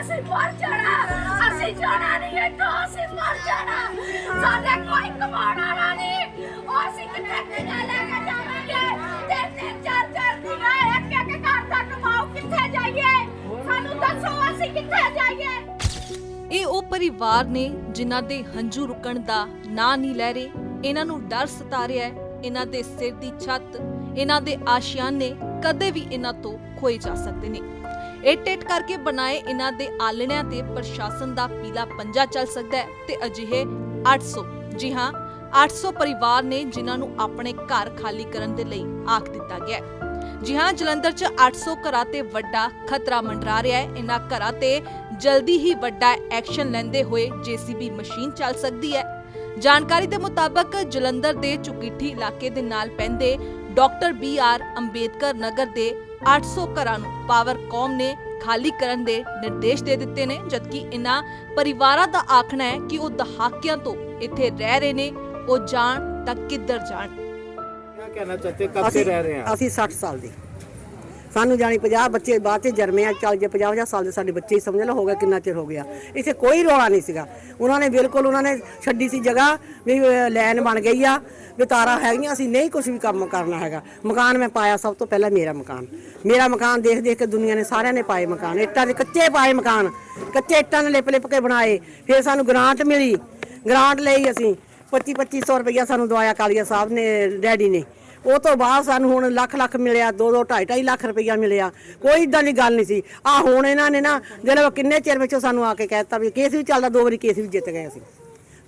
ਅਸੀਂ ਮਰ ਜਾਣਾ। ਅਸੀਂ ਜਾਣਾ ਨਹੀਂ ਇੱਥੋਂ ਅਸੀਂ ਮਰ ਜਾਣਾ। ਸਾਡੇ ਕੋਈ ਕਮਾਉਣਾ ਵਾਲਾ ਨਹੀਂ। ਉਹ ਅਸੀਂ ਕਿੱਥੇ ਕਿੱਥੇ ਲੈ ਕੇ ਜਾਵਾਂਗੇ? ਤੇ ਤਿੰਨ ਚਾਰ ਚਾਰ ਦਿਨਾਂ ਇੱਕ ਇੱਕ ਘਰ ਦਾ ਕਮਾਓ ਕਿੱਥੇ ਜਾਈਏ? ਸਾਨੂੰ ਦੱਸੋ ਅਸੀਂ ਕਿੱਥੇ ਜਾਈਏ? ਇਹ ਉਹ ਪਰਿਵਾਰ ਨੇ ਜਿਨ੍ਹਾਂ ਦੇ ਹੰਝੂ ਰੁਕਣ ਦਾ ਨਾਂ ਨਹੀਂ ਲੈ ਰਹੇ। ਇਹਨਾਂ ਨੂੰ ਡਰ ਸਤਾ ਰਿਹਾ ਹੈ। ਇਹਨਾਂ ਦੇ ਸਿਰ ਦੀ ਛੱਤ, ਇਹਨਾਂ ਦੇ ਆਸ਼ਿਆਨੇ ਕਦੇ ਵੀ ਇਹਨਾਂ ਤੋਂ ਖੋਏ ਜਾ ਸਕਦੇ ਨੇ। ਇੱਟ ਇੱਟ ਕਰਕੇ ਬਣਾਏ ਇਹਨਾਂ ਦੇ ਆਲਣਿਆਂ ਤੇ ਪ੍ਰਸ਼ਾਸਨ ਦਾ ਪੀਲਾ ਪੰਜਾ ਚੱਲ ਸਕਦਾ ਹੈ ਤੇ ਅਜਿਹੇ 800 ਜੀ ਹਾਂ 800 ਪਰਿਵਾਰ ਨੇ ਜਿਨ੍ਹਾਂ ਨੂੰ ਆਪਣੇ ਘਰ ਖਾਲੀ ਕਰਨ ਦੇ ਲਈ ਆਖ ਦਿੱਤਾ ਗਿਆ ਹੈ। ਜੀ ਹਾਂ, ਜਲੰਧਰ 'ਚ 800 ਘਰਾਂ ਤੇ ਵੱਡਾ ਖਤਰਾ ਮੰਡਰਾ ਰਿਹਾ ਹੈ। ਇਹਨਾਂ ਘਰਾਂ ਤੇ ਜਲਦੀ ਹੀ ਵੱਡਾ ਐਕਸ਼ਨ ਲੈਂਦੇ ਹੋਏ ਜੀਸੀਬੀ ਮਸ਼ੀਨ ਚੱਲ ਸਕਦੀ ਹੈ। ਜਾਣਕਾਰੀ ਦੇ ਮੁਤਾਬਕ ਜਲੰਧਰ ਦੇ ਚੁਕੀਠੀ ਇਲਾਕੇ ਦੇ ਨਾਲ ਪੈਂਦੇ doctor B R Ambedkar Nagar ਦੇ 800 ਘਰਾਂ ਨੂੰ ਪਾਵਰਕੌਮ ਨੇ ਖਾਲੀ ਕਰਨ ਦੇ ਨਿਰਦੇਸ਼ ਦੇ ਦਿੱਤੇ ਨੇ ਜਦਕਿ ਇਹਨਾਂ ਪਰਿਵਾਰਾਂ ਦਾ ਆਖਣਾ ਹੈ ਕਿ ਉਹ ਦਹਾਕਿਆਂ ਤੋਂ ਇੱਥੇ ਰਹਿ ਰਹੇ ਨੇ ਉਹ ਜਾਣ ਤਾਂ ਕਿੱਧਰ ਜਾਣ क्या कहना चाहते हैं कब से रह रहे हैं आप ਅਸੀਂ 60 ਸਾਲ ਦੇ ਸਾਨੂੰ ਜਾਣੀ 50 ਬੱਚੇ ਬਾਅਦ ਚ ਜਨਮੇ ਆ ਚੱਲ ਜੇ 50 50 ਸਾਲ ਦੇ ਸਾਡੇ ਬੱਚੇ ਹੀ ਸਮਝ ਲਓ ਹੋ ਗਿਆ ਕਿੰਨਾ ਚਿਰ ਹੋ ਗਿਆ ਇੱਥੇ ਕੋਈ ਰੌਲਾ ਨਹੀਂ ਸੀਗਾ ਉਹਨਾਂ ਨੇ ਬਿਲਕੁਲ ਉਹਨਾਂ ਨੇ ਛੱਡੀ ਸੀ ਜਗ੍ਹਾ ਵੀ ਅਹ, ਲੈਨ ਬਣ ਗਈ ਆ ਵੀ ਤਾਰਾਂ ਹੈਗੀਆਂ, ਅਸੀਂ ਨਹੀਂ ਕੁਝ ਵੀ ਕੰਮ ਕਰਨਾ ਹੈਗਾ। ਮਕਾਨ ਮੈਂ ਪਾਇਆ ਸਭ ਤੋਂ ਪਹਿਲਾਂ ਮੇਰਾ ਮਕਾਨ। ਮੇਰਾ ਮਕਾਨ ਦੇਖ ਦੇਖ ਕੇ ਦੁਨੀਆ ਨੇ ਸਾਰਿਆਂ ਨੇ ਪਾਏ ਮਕਾਨ। ਇੱਟਾਂ ਦੇ ਕੱਚੇ ਪਾਏ ਮਕਾਨ। ਕੱਚੇ ਇੱਟਾਂ ਨੇ ਲਿਪ ਲਿਪ ਕੇ ਬਣਾਏ। ਫਿਰ ਸਾਨੂੰ ਗ੍ਰਾਂਟ ਮਿਲੀ। ਗ੍ਰਾਂਟ ਲਈ ਅਸੀਂ। 25 2500 ਰੁਪਇਆ ਸਾਨੂੰ ਦਵਾਇਆ ਕਾਲੀਆ ਸਾਹਿਬ ਨੇ, ਡੈਡੀ ਨੇ। ਉਹ ਤੋਂ ਬਾਅਦ ਸਾਨੂੰ ਹੁਣ ਲੱਖ ਲੱਖ ਮਿਲਿਆ 2 2 2.5 2.5 ਲੱਖ ਰੁਪਈਆ ਮਿਲਿਆ। ਕੋਈ ਇਦਾਂ ਦੀ ਗੱਲ ਨਹੀਂ ਸੀ। ਆ ਹੁਣ ਇਹਨਾਂ ਨੇ ਨਾ ਜਿਹੜੇ ਕਿੰਨੇ ਚਿਰ ਵਿੱਚੋਂ ਸਾਨੂੰ ਆ ਕੇ ਕਹਿਤਾ ਵੀ ਕੇਸ ਵੀ ਚੱਲਦਾ, ਦੋ ਵਾਰੀ ਕੇਸ ਵੀ ਜਿੱਤ ਗਏ ਅਸੀਂ।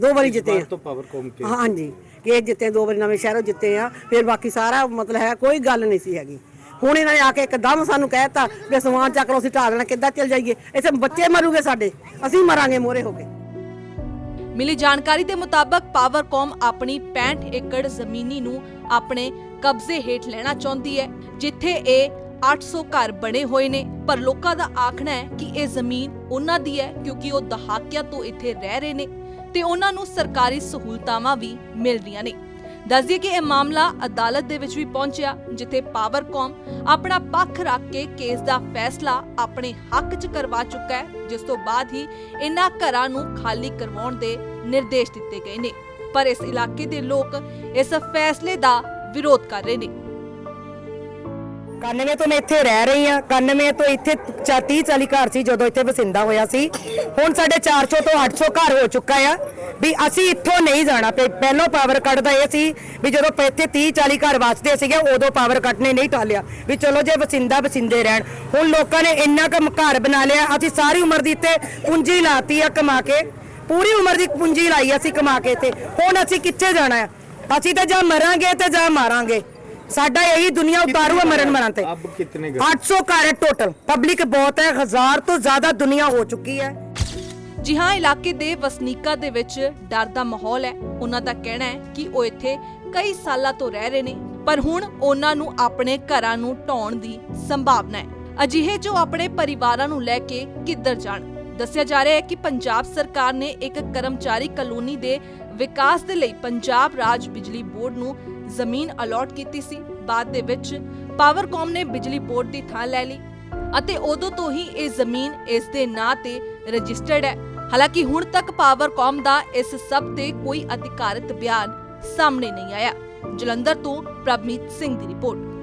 ਦੋ ਵਾਰੀ ਜਿੱਤੇ ਆ। ਤੋਂ ਪਾਵਰ ਕੌਮ ਜਿੱਤੇ ਦੋ ਵਾਰੀ ਨਵੇਂ ਸ਼ਹਿਰੋਂ ਜਿੱਤੇ ਆ। ਫਿਰ ਬਾਕੀ ਸਾਰਾ ਮਤਲਬ ਹੈ ਕੋਈ ਗੱਲ ਨਹੀਂ ਸੀ ਹੈਗੀ। ਹੁਣ ਇਹਨਾਂ ਨੇ ਆ ਕੇ ਇੱਕਦਮ ਸਾਨੂੰ ਕਹਿਤਾ ਕਿ ਸਮਾਨ ਚੱਕ ਲਓ ਅਸੀਂ ਢਾਹ ਦੇਣਾ ਕਿੱਦਾਂ ਚੱਲ ਜਾਈਏ। ਇੱਥੇ ਬੱਚੇ ਮਰੂਗੇ ਸਾਡੇ ਅਸੀਂ ਮਰਾਂਗੇ ਮੋਰੇ ਹੋ ਕੇ। ਮਿਲੀ ਜਾਣਕਾਰੀ ਦੇ ਮੁਤਾਬਕ ਪਾਵਰਕੌਮ ਆਪਣੀ 65 ਏਕੜ ਜ਼ਮੀਨੀ ਨੂੰ ਆਪਣੇ ਕਬਜ਼ੇ ਹੇਠ ਲੈਣਾ ਚਾਹੁੰਦੀ ਹੈ ਜਿੱਥੇ ਇਹ 800 ਘਰ ਬਣੇ ਹੋਏ ਨੇ। ਪਰ ਲੋਕਾਂ ਦਾ ਆਖਣਾ ਹੈ ਕਿ ਇਹ ਜ਼ਮੀਨ ਉਹਨਾਂ ਦੀ ਹੈ ਕਿਉਂਕਿ ਉਹ ਦਹਾਕਿਆਂ ਤੋਂ ਇੱਥੇ ਰਹਿ ਰਹੇ ਨੇ। ਤੇ ਉਹਨਾਂ ਨੂੰ ਸਰਕਾਰੀ ਸਹੂਲਤਾਵਾਂ ਵੀ ਮਿਲ ਰਹੀਆਂ ਨੇ। ਦੱਸਦੀਏ ਕਿ ਇਹ ਮਾਮਲਾ ਅਦਾਲਤ ਦੇ ਵਿੱਚ ਵੀ ਪਹੁੰਚਿਆ, ਜਿੱਥੇ ਪਾਵਰਕੌਮ ਆਪਣਾ ਪੱਖ ਰੱਖ ਕੇ ਕੇਸ ਦਾ ਫੈਸਲਾ ਆਪਣੇ ਹੱਕ 'ਚ ਕਰਵਾ ਚੁੱਕਾ ਹੈ, ਜਿਸ ਤੋਂ ਬਾਅਦ ਹੀ ਇਨ੍ਹਾਂ ਘਰਾਂ ਨੂੰ ਖਾਲੀ ਕਰਵਾਉਣ ਦੇ ਨਿਰਦੇਸ਼ ਦਿੱਤੇ ਗਏ ਨੇ। ਪਰ ਇਸ ਇਲਾਕੇ ਦੇ ਲੋਕ ਇਸ ਫੈਸਲੇ ਦਾ ਵਿਰੋਧ ਕਰ ਰਹੇ ਨੇ। 91 ਤੋਂ ਮੈਂ ਇੱਥੇ ਰਹਿ ਰਹੀ ਆ 91 ਤੋਂ ਇੱਥੇ 30 40 ਘਰ ਸੀ, ਜਦੋਂ ਇੱਥੇ ਵਸਿੰਦਾ ਹੋਇਆ ਸੀ। ਹੁਣ ਸਾਡੇ 400 ਤੋਂ 800 ਘਰ ਹੋ ਚੁੱਕਾ ਆ। ਵੀ ਅਸੀਂ ਇੱਥੋਂ ਨਹੀਂ ਜਾਣਾ। ਪਹਿ- ਪਹਿਲੋਂ ਪਾਵਰ ਕੱਟ ਦਾ ਇਹ ਸੀ ਵੀ ਜਦੋਂ ਇੱਥੇ 30 40 ਘਰ ਵਸਦੇ ਸੀਗੇ, ਉਦੋਂ ਪਾਵਰ ਕੱਟ ਨੇ ਨਹੀਂ ਟਾਲਿਆ। ਵੀ ਚਲੋ ਜੇ ਵਸਿੰਦਾ ਵਸਿੰਦੇ ਰਹਿਣ। ਹੁਣ ਲੋਕਾਂ ਨੇ ਇੰਨਾ ਕੁ ਘਰ ਬਣਾ ਲਿਆ। ਅਸੀਂ ਸਾਰੀ ਉਮਰ ਦੀ ਇੱਥੇ ਪੂੰਜੀ ਲਾਤੀ ਆ ਕਮਾ ਕੇ। ਪੂਰੀ ਉਮਰ ਦੀ ਪੂੰਜੀ ਲਾਈ ਅਸੀਂ ਕਮਾ ਕੇ ਇੱਥੇ। ਹੁਣ ਅਸੀਂ ਕਿੱਥੇ ਜਾਣਾ ਆ? ਅਸੀਂ ਤਾਂ ਜਾਂ ਮਰਾਂਗੇ ਤੇ ਜਾਂ ਮਾਰਾਂਗੇ। ਸਾਡਾ ਇਹੀ ਦੁਨੀਆ ਉਤਾਰੂ ਹੈ ਮਰਨ ਮਰਨ ਤੇ अब कितने घर 800 ਘਰ ਹੈ ਟੋਟਲ ਪਬਲਿਕ ਬਹੁਤ ਹੈ ਹਜ਼ਾਰ ਤੋਂ ਜ਼ਿਆਦਾ ਦੁਨੀਆ ਹੋ ਚੁੱਕੀ ਹੈ ਜੀ ਹਾਂ ਇਲਾਕੇ ਦੇ ਵਸਨੀਕਾਂ ਦੇ ਵਿੱਚ ਡਰ ਦਾ ਮਾਹੌਲ ਹੈ ਉਹਨਾਂ ਦਾ ਕਹਿਣਾ ਹੈ ਕਿ ਉਹ ਇੱਥੇ ਕਈ ਸਾਲਾਂ ਤੋਂ ਰਹਿ ਰਹੇ ਨੇ ਪਰ ਹੁਣ ਉਹਨਾਂ ਨੂੰ ਆਪਣੇ ਘਰਾਂ ਨੂੰ ਢਾਉਣ ਦੀ ਸੰਭਾਵਨਾ ਹੈ ਅਜਿਹੇ ਜੋ ਆਪਣੇ ਪਰਿਵਾਰਾਂ ਨੂੰ ਲੈ ਕੇ ਕਿੱਧਰ ਜਾਣ ਦੱਸਿਆ ਜਾ ਰਿਹਾ ਹੈ ਕਿ ਪੰਜਾਬ ਸਰਕਾਰ ਨੇ ਇੱਕ ਕਰਮਚਾਰੀ ਕਲੋਨੀ ਦੇ ਵਿਕਾਸ ਦੇ ਲਈ ਪੰਜਾਬ ਰਾਜ ਬਿਜਲੀ ਬੋਰਡ ਨੂੰ ਜ਼ਮੀਨ ਅਲਾਟ ਕੀਤੀ ਸੀ। ਬਾਅਦ ਦੇ ਵਿੱਚ ਪਾਵਰਕਾਮ ਨੇ ਬਿਜਲੀ ਬੋਰਡ ਦੀ ਥਾਂ ਲੈ ਲਈ ਅਤੇ ਉਦੋਂ ਤੋਂ ਹੀ ਇਹ ਜ਼ਮੀਨ ਇਸ ਦੇ ਨਾਂ ਤੇ ਰਜਿਸਟਰਡ ਹੈ। ਹਾਲਾਂਕਿ ਹੁਣ ਤੱਕ ਪਾਵਰਕਾਮ ਦਾ ਇਸ ਸਭ ਤੇ ਕੋਈ ਅਧਿਕਾਰਤ ਬਿਆਨ ਸਾਹਮਣੇ ਨਹੀਂ ਆਇਆ। ਜਲੰਧਰ ਤੋਂ ਪ੍ਰਭਮੀਤ ਸਿੰਘ ਦੀ ਰਿਪੋਰਟ।